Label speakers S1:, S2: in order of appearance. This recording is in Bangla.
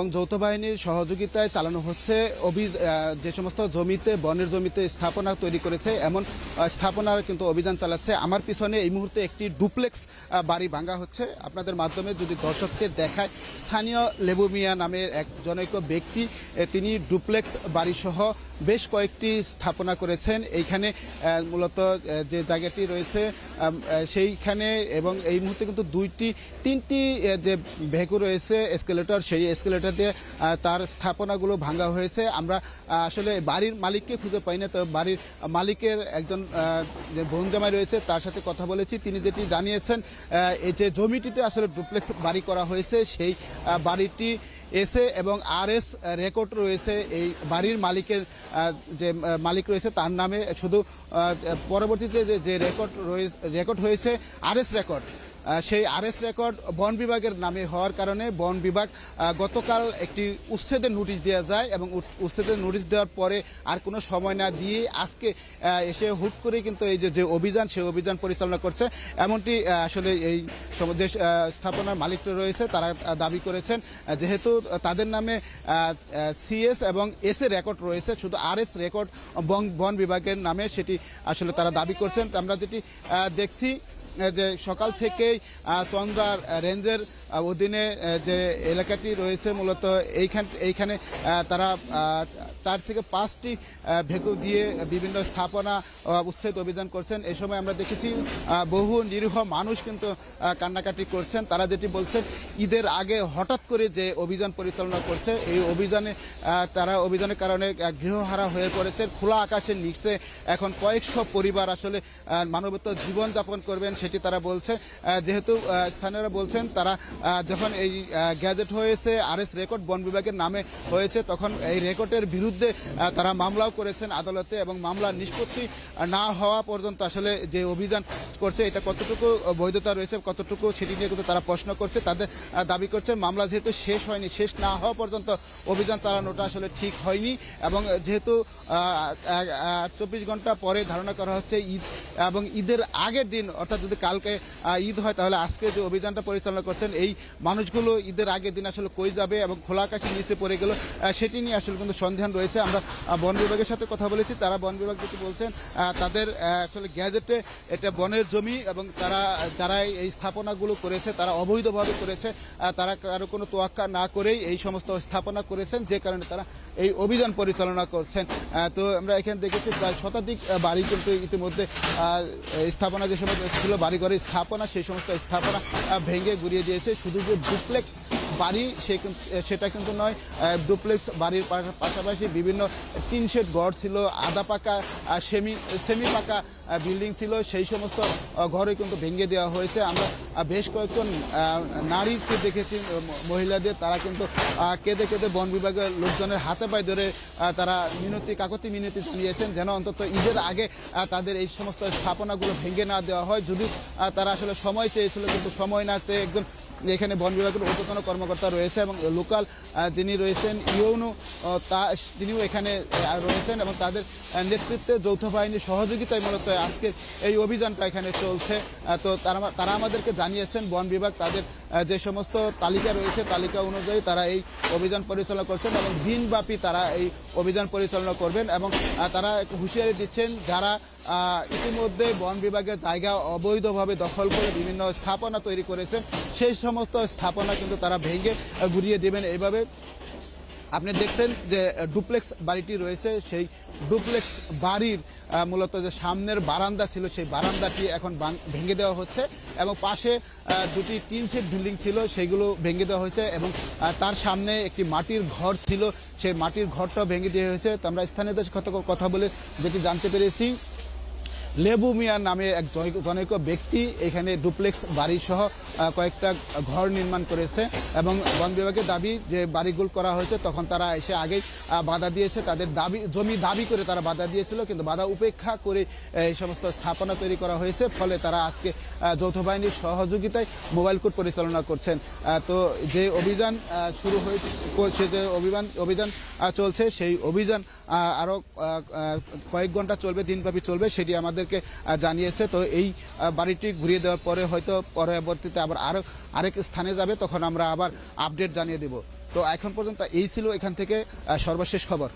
S1: এবং যৌথ বাহিনীর সহযোগিতায় চালানো হচ্ছে। অভি যে সমস্ত জমিতে, বনের জমিতে স্থাপনা তৈরি করেছে, এমন স্থাপনার কিন্তু অভিযান চালাচ্ছে। আমার পিছনে এই মুহূর্তে একটি ডুপ্লেক্স বাড়ি ভাঙা হচ্ছে। আপনাদের মাধ্যমে যদি দর্শককে দেখায়, স্থানীয় লেবু মিয়া নামের এক জনৈক ব্যক্তি তিনি ডুপ্লেক্স বাড়িসহ বেশ কয়েকটি স্থাপনা করেছেন। এইখানে মূলত যে জায়গাটি রয়েছে সেইখানে এবং এই মুহূর্তে কিন্তু দুইটি, তিনটি যে ভেকু রয়েছে, এসকেলেটর, সেই এসকেলেটর দিয়ে তার স্থাপনাগুলো ভাঙা হয়েছে। আমরা আসলে বাড়ির মালিককে খুঁজে পাই না তো বাড়ির মালিকের একজন যে বোন জামাই রয়েছে, তার সাথে কথা বলেছি। তিনি যেটি জানিয়েছেন এই যে জমিটিতে আসলে ডুপ্লেক্স বাড়ি করা হয়েছে, সেই বাড়িটি এসে এবং আর এস রেকর্ড রয়েছে। এই বাড়ির মালিকের যে মালিক রয়েছে, তার নামে শুধু পরবর্তীতে যে- রেকর্ড রেকর্ড হয়েছে, আর এস রেকর্ড। সেই আর এস রেকর্ড বন বিভাগের নামে হওয়ার কারণে বন বিভাগ গতকাল একটি উচ্ছেদের নোটিশ দেওয়া যায় এবং উচ্ছেদের নোটিশ দেওয়ার পরে আর কোনো সময় না দিয়ে আজকে এসে হুট করে কিন্তু এই যে অভিযান, সেই অভিযান পরিচালনা করছে। এমনটি আসলে এই যে স্থাপনার মালিকরা রয়েছে, তারা দাবি করেছেন। যেহেতু তাদের নামে সিএস এবং এস এ রেকর্ড রয়েছে, শুধু আর এস রেকর্ড বন বিভাগের নামে সেটি আসলে তারা দাবি করছেন। আমরা যেটি দেখছি যে সকাল থেকেই চন্দ্রার রেঞ্জের অধীনে যে এলাকাটি রয়েছে মূলত এইখান এইখানে তারা চার থেকে পাঁচটি ভেকু দিয়ে বিভিন্ন স্থাপনা উচ্ছেদ অভিযান করছেন। এই সময় আমরা দেখেছি বহু নিরীহ মানুষ কিন্তু কান্নাকাটি করছেন। তারা যেটি বলছেন ঈদের আগে হঠাৎ করে যে অভিযান পরিচালনা করছে এই অভিযানে তারা অভিযানের কারণে গৃহহারা হয়ে পড়েছে খোলা আকাশের নিচে এখন কয়েকশো পরিবার আসলে আহ, মানবত জীবনযাপন করবেন সেটি তারা বলছে যেহেতু স্থানীয়রা বলছেন তারা যখন এই গ্যাজেট হয়েছে আর এস রেকর্ড বন বিভাগের নামে হয়েছে, তখন এই রেকর্ডের বিরুদ্ধে তারা মামলাও করেছেন আদালতে এবং মামলার নিষ্পত্তি না হওয়া পর্যন্ত আসলে যে অভিযান করছে, এটা কতটুকু বৈধতা রয়েছে, কতটুকু সেটি নিয়ে কিন্তু তারা প্রশ্ন করছে, তাদের দাবি করছে, মামলা যেহেতু শেষ হয়নি, শেষ না হওয়া পর্যন্ত অভিযান চালানোটা আসলে ঠিক হয়নি এবং যেহেতু চব্বিশ ঘণ্টা পরে ধারণা করা হচ্ছে ঈদ এবং ঈদের আগের দিন, অর্থাৎ যদি কালকে ঈদ হয়, তাহলে আজকে যে অভিযানটা পরিচালনা করছেন, এই মানুষগুলো ঈদের আগের দিন আসলে কই যাবে এবং খোলা আকাশের নিচে পড়ে গেল সেটি নিয়ে আসলে কিন্তু সন্ধান রয়েছে। আমরা বন বিভাগের সাথে কথা বলেছি। তারা বন বিভাগ যেটি বলছেন তাদের আসলে গ্যাজেটে এটা বনের জমি এবং তারা, যারা এই স্থাপনাগুলো করেছে, তারা অবৈধভাবে করেছে তারা কারও কোনো তোয়াক্কা না করেই এই সমস্ত স্থাপনা করেছেন, যে কারণে তারা এই অভিযান পরিচালনা করছেন। তো আমরা এখানে দেখেছি প্রায় শতাধিক বাড়ি কিন্তু ইতিমধ্যে স্থাপনা যে সমস্ত ছিল, বাড়িঘরের স্থাপনা, সেই সমস্ত স্থাপনা ভেঙে গুড়িয়ে দিয়েছে। শুধু যে ডুপ্লেক্স বাড়ি, সে সেটা কিন্তু নয় ডুপ্লেক্স বাড়ির পাশাপাশি বিভিন্ন টিন শেড ঘর ছিল আদা পাকা সেমি সেমি পাকা বিল্ডিং ছিল, সেই সমস্ত ঘরে কিন্তু ভেঙে দেওয়া হয়েছে। আমরা বেশ কয়েকজন নারীকে দেখেছি মহিলাদের, তারা কিন্তু কেঁদে কেঁদে বন বিভাগের লোকজনের হাতে পায়ে ধরে তারা মিনতি, কাকতি মিনতি জানিয়েছেন যেন অন্তত ঈদের আগে তাদের এই সমস্ত স্থাপনাগুলো ভেঙে না দেওয়া হয়। যদি তারা আসলে সময় চেয়েছিল, কিন্তু সময় না চেয়ে একজন এখানে বন বিভাগের ঊর্ধ্বতন কর্মকর্তা রয়েছে এবং লোকাল যিনি রয়েছেন ইউনু তা, তিনিও এখানে রয়েছেন এবং তাদের নেতৃত্বে যৌথ বাহিনীর সহযোগিতায় মূলত আজকের এই অভিযানটা এখানে চলছে। তো তারা তারা আমাদেরকে জানিয়েছেন, বন বিভাগ তাদের যে সমস্ত তালিকা রয়েছে, তালিকা অনুযায়ী তারা এই অভিযান পরিচালনা করছেন এবং দিনব্যাপী তারা এই অভিযান পরিচালনা করবেন এবং তারা হুঁশিয়ারি দিচ্ছেন যারা ইতিমধ্যে বন বিভাগের জায়গা অবৈধভাবে দখল করে বিভিন্ন স্থাপনা তৈরি করেছেন, সেই সমস্ত স্থাপনা কিন্তু তারা ভেঙে ঘুরিয়ে দেবেন। এইভাবে আপনি দেখছেন যে ডুপ্লেক্স বাড়িটি রয়েছে। সেই ডুপ্লেক্স বাড়ির মূলত যে সামনের বারান্দা ছিল, সেই বারান্দাটি এখন ভেঙে দেওয়া হচ্ছে এবং পাশে দুটি টিন শেড বিল্ডিং ছিল, সেগুলো ভেঙে দেওয়া হয়েছে এবং তার সামনে একটি মাটির ঘর ছিল। সেই মাটির ঘরটাও ভেঙে দেওয়া হয়েছে। তো আমরা স্থানীয়দের সাথে কথা বলে যেটি জানতে পেরেছি লেবু মিয়া নামে এক জনৈক- ব্যক্তি এখানে ডুপ্লেক্স বাড়ি সহ কয়েকটা ঘর নির্মাণ করেছে এবং বন বিভাগের দাবি যে বাড়িগুলো করা হয়েছে তখন তারা এসে আগেই বাধা দিয়েছে। তাদের দাবি জমি দাবি করে তারা বাধা দিয়েছিল কিন্তু বাধা উপেক্ষা করে এই সমস্ত স্থাপনা তৈরি করা হয়েছে। ফলে তারা আজকে যৌথ বাহিনীর সহযোগিতায় মোবাইল কোর্ট পরিচালনা করছেন। তো যে অভিযান শুরু হয়েছে যে অভিযান অভিযান চলছে সেই অভিযান আহ, আরও আহ, আহ, কয়েক ঘণ্টা চলবে দিনব্যাপী চলবে সেটি আমাদেরকে জানিয়েছে। তো এই বাড়িটি ঘুরিয়ে দেওয়ার পরে হয়তো পরবর্তীতে আবার আরও, আরেক স্থানে যাবে, তখন আমরা আবার আপডেট জানিয়ে দেব। তো এখন পর্যন্ত এই ছিল এখান থেকে সর্বশেষ খবর।